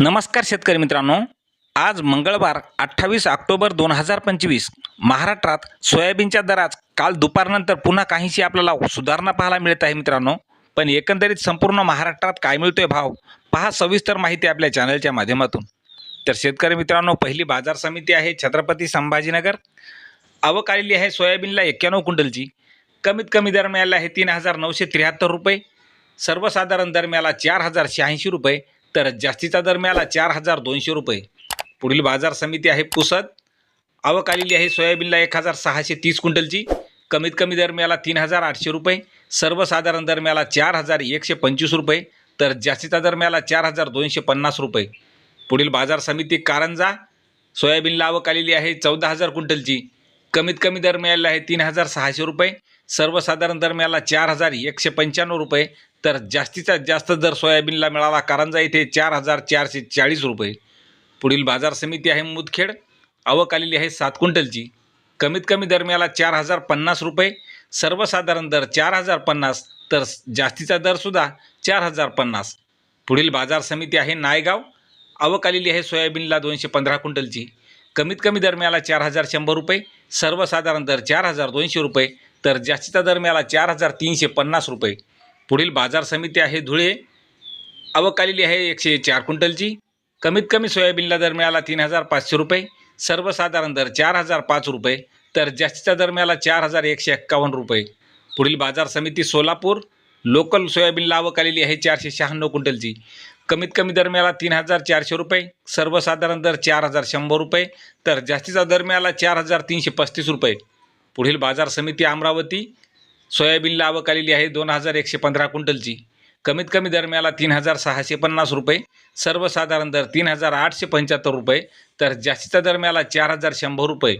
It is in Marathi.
नमस्कार शेतकरी मित्रांनो. आज मंगळवार अठ्ठावीस ऑक्टोबर दोन हजार पंचवीस महाराष्ट्रात सोयाबीनच्या दरात काल दुपारनंतर पुन्हा काहीशी आपल्याला सुधारणा पाहायला मिळत आहे मित्रांनो. पण एकंदरीत संपूर्ण महाराष्ट्रात काय मिळतोय भाव पहा सविस्तर माहिती आपल्या चॅनलच्या माध्यमातून. तर शेतकरी मित्रांनो पहिली बाजार समिती आहे छत्रपती संभाजीनगर. आवक आलेली आहे सोयाबीनला एक्क्याण्णव क्विंटलची. कमीत कमी दर मिळाला आहे तीन हजार नऊशे त्र्याहत्तर रुपये. सर्वसाधारण दर मिळाला चार हजार शहाऐंशी रुपये. तर जास्तीचा दर मिळाला चार हजार दोनशे रुपये. पुढील बाजार समिती आहे पुसद. आवक आलेली आहे सोयाबीनला एक हजार सहाशे तीस क्विंटलची. कमीत कमी दर मिळाला तीन हजार आठशे रुपये. सर्वसाधारण दर मिळाला चार हजार एकशे पंचवीस रुपये. तर जास्तीचा दर मिळाला चार हजार दोनशे पन्नास रुपये. पुढील बाजार समिती कारंजा. सोयाबीनला आवक आलेली आहे चौदा हजार क्विंटलची. कमीत कमी दर मिळालेला आहे तीन हजार सहाशे रुपये. सर्वसाधारण दर मिळाला चार हजार एकशे पंच्याण्णव रुपये. तर जास्तीचा जास्त दर सोयाबीनला मिळाला कारंजा येथे चार हजार चारशे चाळीस रुपये. पुढील बाजार समिती आहे मुदखेड. आवक आलेली आहे सात क्विंटलची. कमीत कमी दर मिळाला चार हजार पन्नास रुपये. सर्वसाधारण दर चार हजार पन्नास तर जास्तीचा दरसुद्धा चार हजार पन्नास. पुढील बाजार समिती आहे नायगाव. आवक आलेली आहे सोयाबीनला दोनशे पंधरा क्विंटलची. कमीत कमी दर मिळाला चार हजार शंभर रुपये. सर्वसाधारण दर चार हजार दोनशे रुपये. तर जास्तीचा दर मिळाला चार हजार तीनशे पन्नास रुपये. पुढील बाजार समिती आहे धुळे. आवक आलेली आहे एकशे चार क्विंटलची. कमीत कमी सोयाबीनला दर मिळाला तीन हजार पाचशे रुपये. सर्वसाधारण दर चार हजार पाच रुपये. तर जास्तीचा दर मिळाला चार हजार एकशे एक्कावन्न रुपये. पुढील बाजार समिती सोलापूर. लोकल सोयाबीनला आवक आलेली आहे चारशे शहाण्णव क्विंटलची. कमीत कमी दर मिळाला तीन हजार चारशे रुपये. सर्वसाधारण दर चार हजार शंभर रुपये. तर जास्तीचा दर मिळाला चार हजार तीनशे पस्तीस रुपये. पुढील बाजार समिती अमरावती सोयाबीनला आवक आलेली आहे दोन हजार एकशे पंधरा क्विंटलची. कमीत कमी दरम्याला तीन हजार सहाशे पन्नास रुपये सर्वसाधारण दर तीन हजार आठशे पंच्याहत्तर रुपये तर जास्तीचा दरम्याला चार हजार शंभर रुपये.